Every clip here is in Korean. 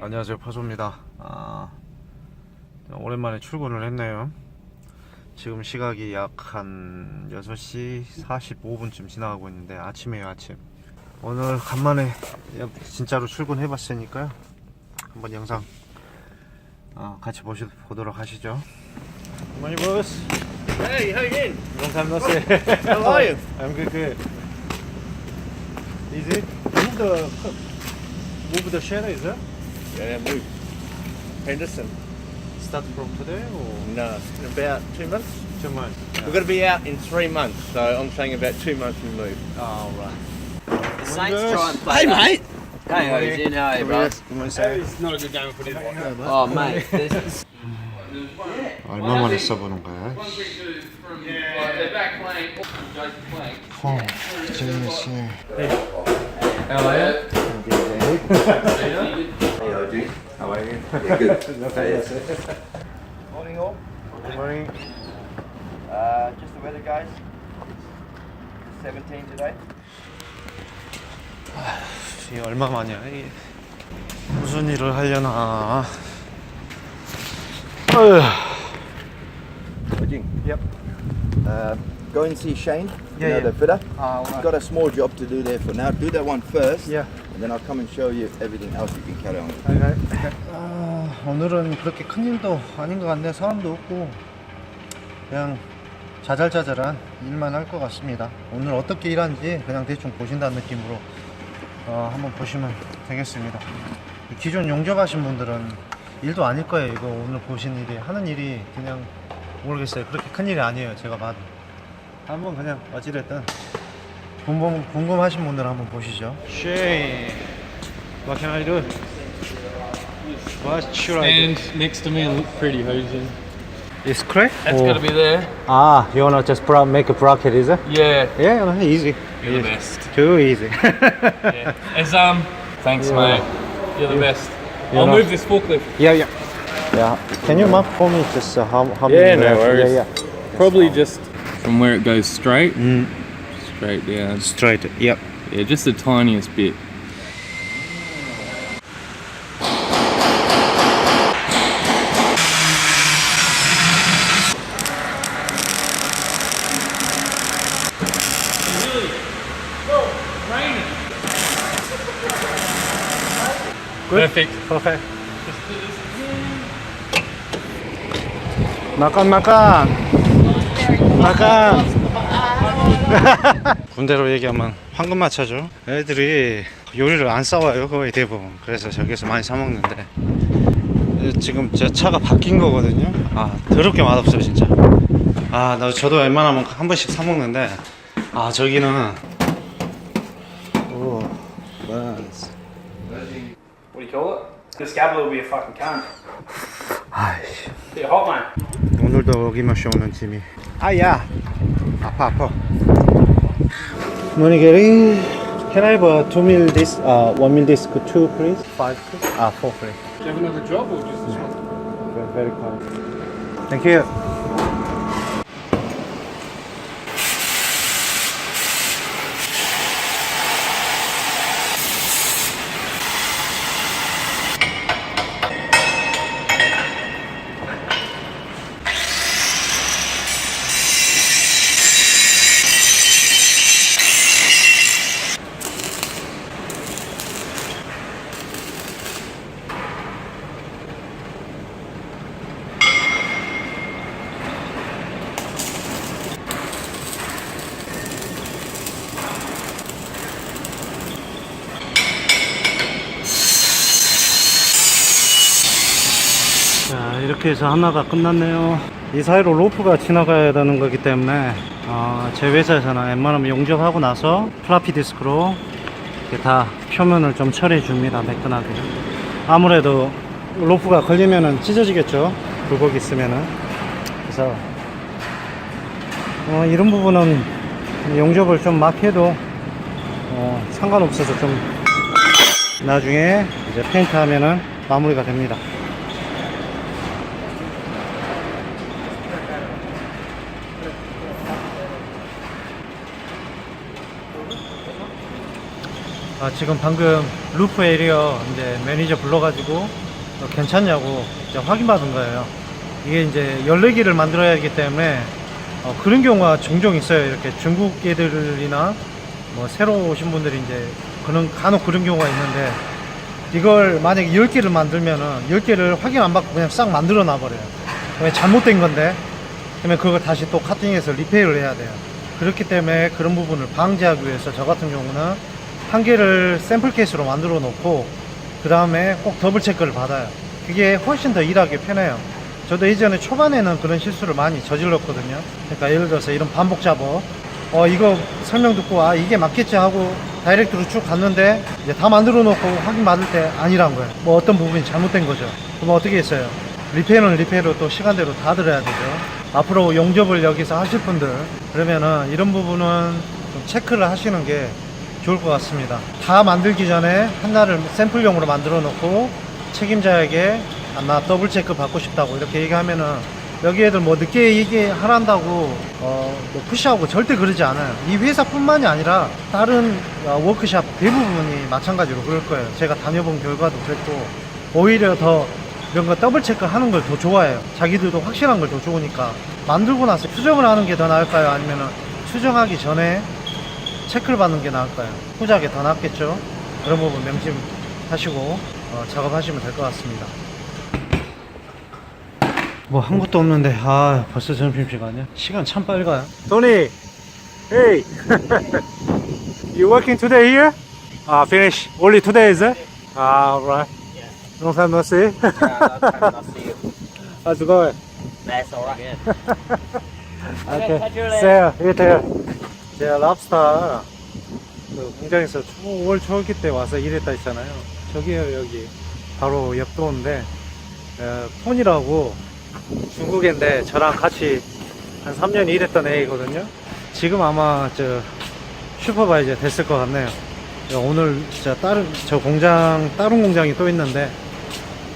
안녕하세요 파조입니다. 아, 오랜만에 출근을 했네요. 지금 시각이 약 한 6시 45분쯤 지나가고 있는데 아침이에요 아침. 오늘 간만에 진짜로 출근해 봤으니까요 한번 영상 어, 같이 보시, 보도록 하시죠 Morning boss Hey, how you doing? Long time no see How are you? I'm good good Easy Move the Move the shadow is it? Yeah, move. Henderson. Start from today or No, in about two months. two months? We're going to be out in three months, so I'm saying about two months we move. Oh, right. The Saints try and play. that. mate. Hey, how you doing? How are you, bro? It's not a good game for this one. Oh, mate. there's- 얼마만에 써보는 거야? They're back playing. Jason playing. 어, 제이씨. How are you? Morning all. morning. Uh, just the weather, guys. 17 today. 이게 얼마 만이야? 이게 무슨 일을 하려나? 어휴. Jing. Yep. Uh, go and see Shane. Yeah, you know, yeah. the fitter. 아, He's got a small job to do there for now. Do that one first. Yeah. And then I'll come and show you everything else you can carry on. 아, 오늘은 그렇게 큰 일도 아닌 것 같네. 사람도 없고 그냥 자잘자잘한 일만 할 것 같습니다. 오늘 어떻게 일하는지 그냥 대충 보신다는 느낌으로 어, 한번 보시면 되겠습니다. 기존 용접하신 분들은 일도 아닐 거예요. 이거 오늘 보신 일이 하는 일이 그냥 모르겠어요. 그렇게 큰 일이 아니에요. 제가 봐도 한번 그냥 어찌됐든 궁금, 궁금하신 분들 한번 보시죠. 쉐이, what can I do? What should I do? Stand next to me and look pretty, Hojan. It's correct? That's got to be there. Ah, you wanna just make a bracket, is it? Yeah, Yeah, easy. you're the best. Too easy. Yeah. As um, thanks, mate. You're the best. you're I'll not- move this forklift. yeah, yeah. Yeah. Can you mark for me just uh, how how Yeah, many? no left? worries. Yeah, yeah. Probably just from where it goes straight, Mm, straight down. straight. Yep. Yeah, just the tiniest bit. Perfect. Perfect. 마칸 마칸 마칸 군대로 얘기하면 황금마차죠. 애들이 요리를 안 싸워요 거의 대부분. 그래서 저기서 많이 사 먹는데. 지금 제 차가 바뀐 거거든요. 아 더럽게 맛없어요 진짜. 아나 저도 웬만하면 한 번씩 사 먹는데. 아 저기는 The scabber will be a fucking cunt. 아이씨 Be a hot one. 오늘도 어김없이 오는 짐이 아야 아파 아파 Morning Gary Can I have a 2 mil disc, uh, 1 mil disc 2 please? 5 Ah, 4 please Do you have another job or just this one? Very, very kind Thank you 이렇게 해서 하나가 끝났네요. 이 사이로 로프가 지나가야 되는 거기 때문에 어, 제 회사에서는 웬만하면 용접하고 나서 플라피 디스크로 이렇게 다 표면을 좀 처리해 줍니다 매끈하게. 아무래도 로프가 걸리면은 찢어지겠죠? 굴곡 있으면은. 그래서 어, 이런 부분은 용접을 좀 막 해도 어, 상관없어서 좀 나중에 이제 페인트 하면은 마무리가 됩니다. 아, 지금 방금 루프 에리어 이제 매니저 불러가지고 어, 괜찮냐고 이제 확인받은 거예요. 이게 이제 14개를 만들어야 하기 때문에 어, 그런 경우가 종종 있어요. 이렇게 중국 애들이나 뭐 새로 오신 분들이 이제 그런 간혹 그런 경우가 있는데 이걸 만약에 10개를 만들면은 10개를 확인 안 받고 그냥 싹 만들어 놔버려요. 왜 잘못된 건데 그러면 그걸 다시 또 카팅해서 리페이를 해야 돼요. 그렇기 때문에 그런 부분을 방지하기 위해서 저 같은 경우는 한 개를 샘플 케이스로 만들어 놓고 그 다음에 꼭 더블 체크를 받아요. 그게 훨씬 더 일하기 편해요. 저도 예전에 초반에는 그런 실수를 많이 저질렀거든요. 그러니까 예를 들어서 이런 반복 작업, 어 이거 설명 듣고 아 이게 맞겠지 하고 다이렉트로 쭉 갔는데 이제 다 만들어 놓고 확인 받을 때 아니란 거예요. 뭐 어떤 부분이 잘못된 거죠. 그럼 어떻게 했어요? 리페이는 리페이로 또 시간대로 다 들어야 되죠. 앞으로 용접을 여기서 하실 분들 그러면은 이런 부분은 좀 체크를 하시는 게 좋을 것 같습니다. 다 만들기 전에 하나를 샘플용으로 만들어 놓고 책임자에게 아, 나 더블 체크 받고 싶다고 이렇게 얘기하면은 여기 애들 뭐 늦게 얘기하란다고 어, 뭐 푸시하고 절대 그러지 않아요. 이 회사뿐만이 아니라 다른 어, 워크샵 대부분이 마찬가지로 그럴 거예요. 제가 다녀본 결과도 그랬고 오히려 더 이런 거 더블 체크 하는 걸 더 좋아해요. 자기들도 확실한 걸 더 좋으니까 만들고 나서 수정을 하는 게 더 나을까요? 아니면은 수정하기 전에 체크를 받는 게 나을까요? 후작이 더 낫겠죠? 그런 부분 명심하시고 어, 작업하시면 될 것 같습니다. 뭐 한 것도 없는데 아 벌써 점심시간이야? 시간 참 빨리 가요. 토니, hey, you working today here? Ah, finish only today is it? Ah, alright. Long time no see. How's it going? That's alright. Okay. See you. You too. 제가 랍스타 그 공장에서 초, 5월 초기 때 와서 일했다 했잖아요. 저기요 여기 바로 옆도인데 어, 폰이라고 중국인데 저랑 같이 한 3년 일했던 애이거든요. 지금 아마 저 슈퍼바이저 됐을 것 같네요. 오늘 진짜 다른 저 공장 다른 공장이 또 있는데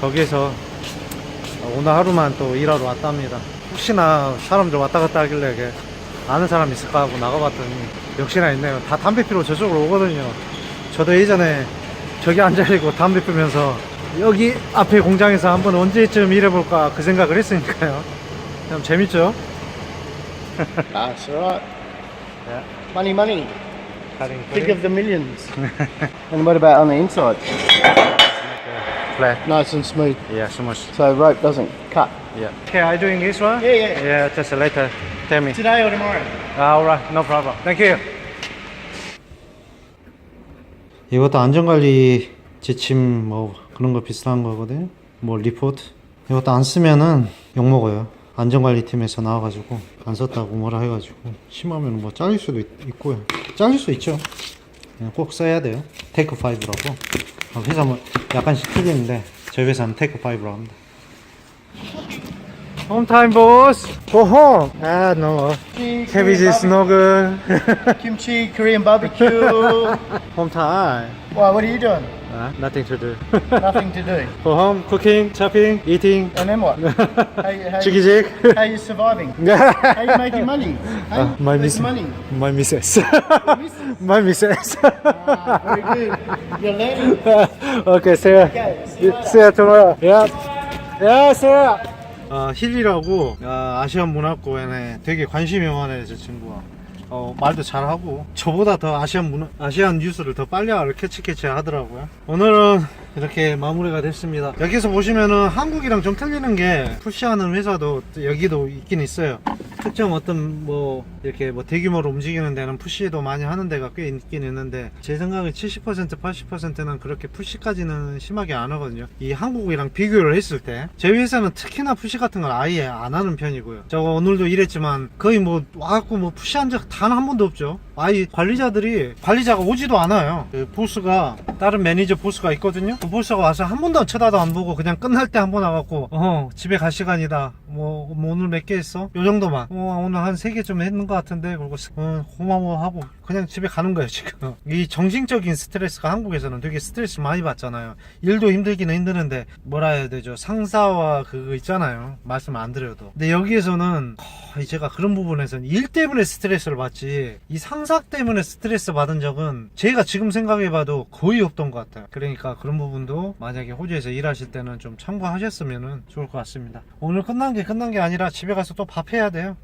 거기에서 오늘 하루만 또 일하러 왔답니다. 혹시나 사람들 왔다 갔다 하길래 아는 사람 있을까 하고 나가봤더니 역시나 있네요. 다 담배 피러 저쪽으로 오거든요. 저도 예전에 저기 앉아있고 담배 피면서 여기 앞에 공장에서 한번 언제쯤 일해볼까 그 생각을 했으니까요. 참 재밌죠? That's right. Yeah. Money, money. Think of the millions. and what about on the inside? flat. Nice and smooth, Yeah, so much. so rope doesn't cut. Yeah. Okay, are you doing this one? Yeah, yeah. Yeah, just later. Tell me. Today or tomorrow? 아, alright, no problem. Thank you. 이것도 안전관리 지침 뭐 그런 거 비슷한 거거든요. 뭐 리포트. 이것도 안 쓰면은 욕 먹어요. 안전관리 팀에서 나와가지고 안 썼다고 뭐라 해가지고 심하면 뭐 잘릴 수도 있, 있고요. 잘릴 수 있죠. 그냥 꼭 써야 돼요. 테이크 5라고. 회사 뭐 약간씩 틀리는데 저희 회사는 테이크 5로 합니다. Home time, boss. Go home. Ah, no. Cabbage is no good. Kimchi, Korean barbecue. home time. wow, what are you doing? Ah, nothing to do. Nothing to do. Go home, cooking, shopping, eating. And then what? How, you- how, you, jig. how you surviving? How you making money? Uh, my where's miss- money? My missus. My missus. Ah, very good. You're learning. okay, see ya. Okay, see you later. See ya tomorrow. Yeah. Yeah, see ya. 아, 힐이라고 아, 아시안 문화권에 되게 관심이 많아요, 저 친구가. 어, 말도 잘하고 저보다 더 아시안 문화, 아시안 뉴스를 더 빨리 알아 캐치 캐치 하더라고요. 오늘은 이렇게 마무리가 됐습니다. 여기서 보시면은 한국이랑 좀 틀리는 게 푸시하는 회사도 여기도 있긴 있어요. 특정 어떤 뭐 이렇게 뭐 대규모로 움직이는 데는 푸시도 많이 하는 데가 꽤 있긴 있는데 제 생각에 70% 80%는 그렇게 푸시까지는 심하게 안 하거든요. 이 한국이랑 비교를 했을 때 저희 회사는 특히나 푸시 같은 건 아예 안 하는 편이고요. 저 오늘도 일했지만 거의 뭐 와갖고 뭐 푸시한 적 단 한 번도 없죠. 아이 관리자들이 관리자가 오지도 않아요. 그 보스가 다른 매니저 보스가 있거든요. 그 보스가 와서 한 번도 쳐다도 안 보고 그냥 끝날 때 한 번 와갖고 어 집에 갈 시간이다. 뭐, 뭐 오늘 몇 개 했어? 요 정도만. 어 오늘 한 세 개 좀 했는 것 같은데 그리고 어, 고마워 하고 그냥 집에 가는 거예요 지금. 이 정신적인 스트레스가 한국에서는 되게 스트레스 많이 받잖아요. 일도 힘들기는 힘드는데 뭐라 해야 되죠? 상사와 그거 있잖아요. 말씀 안 드려도. 근데 여기에서는 거의 제가 그런 부분에서는 일 때문에 스트레스를 받지 이 상사 때문에 스트레스 받은 적은 제가 지금 생각해봐도 거의 없던 것 같아요. 그러니까 그런 부분도 만약에 호주에서 일하실 때는 좀 참고하셨으면 좋을 것 같습니다. 오늘 끝난 게 끝난 게 아니라 집에 가서 또 밥 해야 돼요.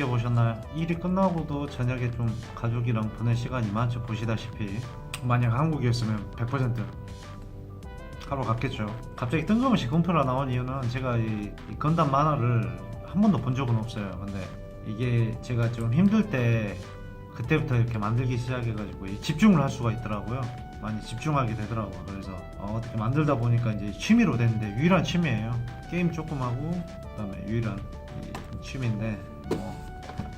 어떻게 보셨나요? 일이 끝나고도 저녁에 좀 가족이랑 보낼 시간이 많죠. 보시다시피. 만약 한국이었으면 100% 하러 갔겠죠. 갑자기 뜬금없이 군표가 나온 이유는 제가 이, 이 건담 만화를 한 번도 본 적은 없어요. 근데 이게 제가 좀 힘들 때 그때부터 이렇게 만들기 시작해가지고 이 집중을 할 수가 있더라고요. 많이 집중하게 되더라고요. 그래서 어, 떻게 만들다 보니까 이제 취미로 됐는데 유일한 취미예요. 게임 조금 하고 그다음에 유일한 이 취미인데 뭐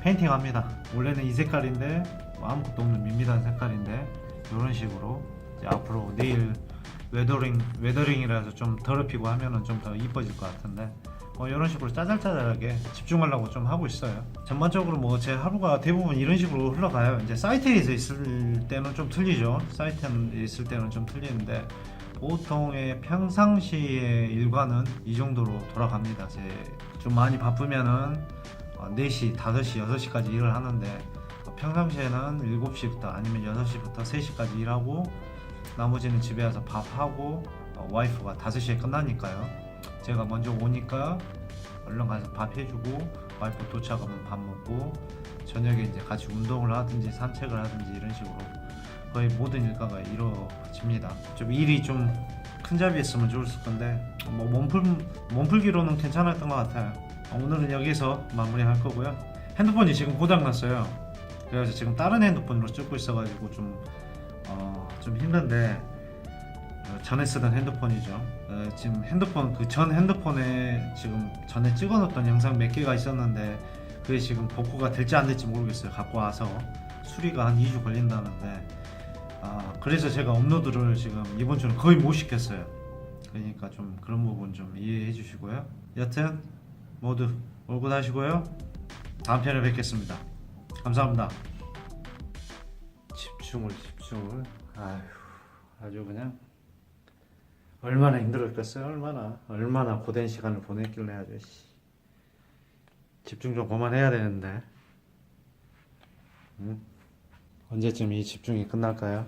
페인팅 합니다. 원래는 이 색깔인데 뭐 아무것도 없는 밋밋한 색깔인데 이런 식으로 앞으로 내일 웨더링 웨더링이라서 좀 더럽히고 하면은 좀 더 이뻐질 것 같은데 뭐 이런 식으로 짜잘짜잘하게 집중하려고 좀 하고 있어요. 전반적으로 뭐 제 하루가 대부분 이런 식으로 흘러가요. 이제 사이트에서 있을 때는 좀 틀리죠. 사이트에 있을 때는 좀 틀리는데 보통의 평상시의 일과는 이 정도로 돌아갑니다. 제 좀 많이 바쁘면은 어, 4시, 5시, 6시까지 일을 하는데 어, 평상시에는 7시부터 아니면 6시부터 3시까지 일하고 나머지는 집에 와서 밥하고 어, 와이프가 5시에 끝나니까요. 제가 먼저 오니까 얼른 가서 밥 해주고 와이프 도착하면 밥 먹고 저녁에 이제 같이 운동을 하든지 산책을 하든지 이런 식으로 거의 모든 일과가 이루어집니다. 좀 일이 좀 큰 잡이했으면 좋았을 건데 뭐 몸풀 몸풀기로는 괜찮았던 것 같아요. 어, 오늘은 여기서 마무리할 거고요. 핸드폰이 지금 고장 났어요. 그래서 지금 다른 핸드폰으로 찍고 있어가지고 좀 어, 좀 힘든데 어, 전에 쓰던 핸드폰이죠. 어, 지금 핸드폰 그 전 핸드폰에 지금 전에 찍어놓던 영상 몇 개가 있었는데 그게 지금 복구가 될지 안 될지 모르겠어요. 갖고 와서 수리가 한 2주 걸린다는데 아, 그래서 제가 업로드를 지금 이번 주는 거의 못 시켰어요. 그러니까 좀 그런 부분 좀 이해해 주시고요. 여튼 모두 올굿하시고요. 다음 편에 뵙겠습니다. 감사합니다. 집중을 집중을 아휴 아주 그냥 얼마나 힘들었겠어요 얼마나 얼마나 고된 시간을 보냈길래 아주 씨. 집중 좀 그만해야 되는데 응? 언제쯤 이 집중이 끝날까요?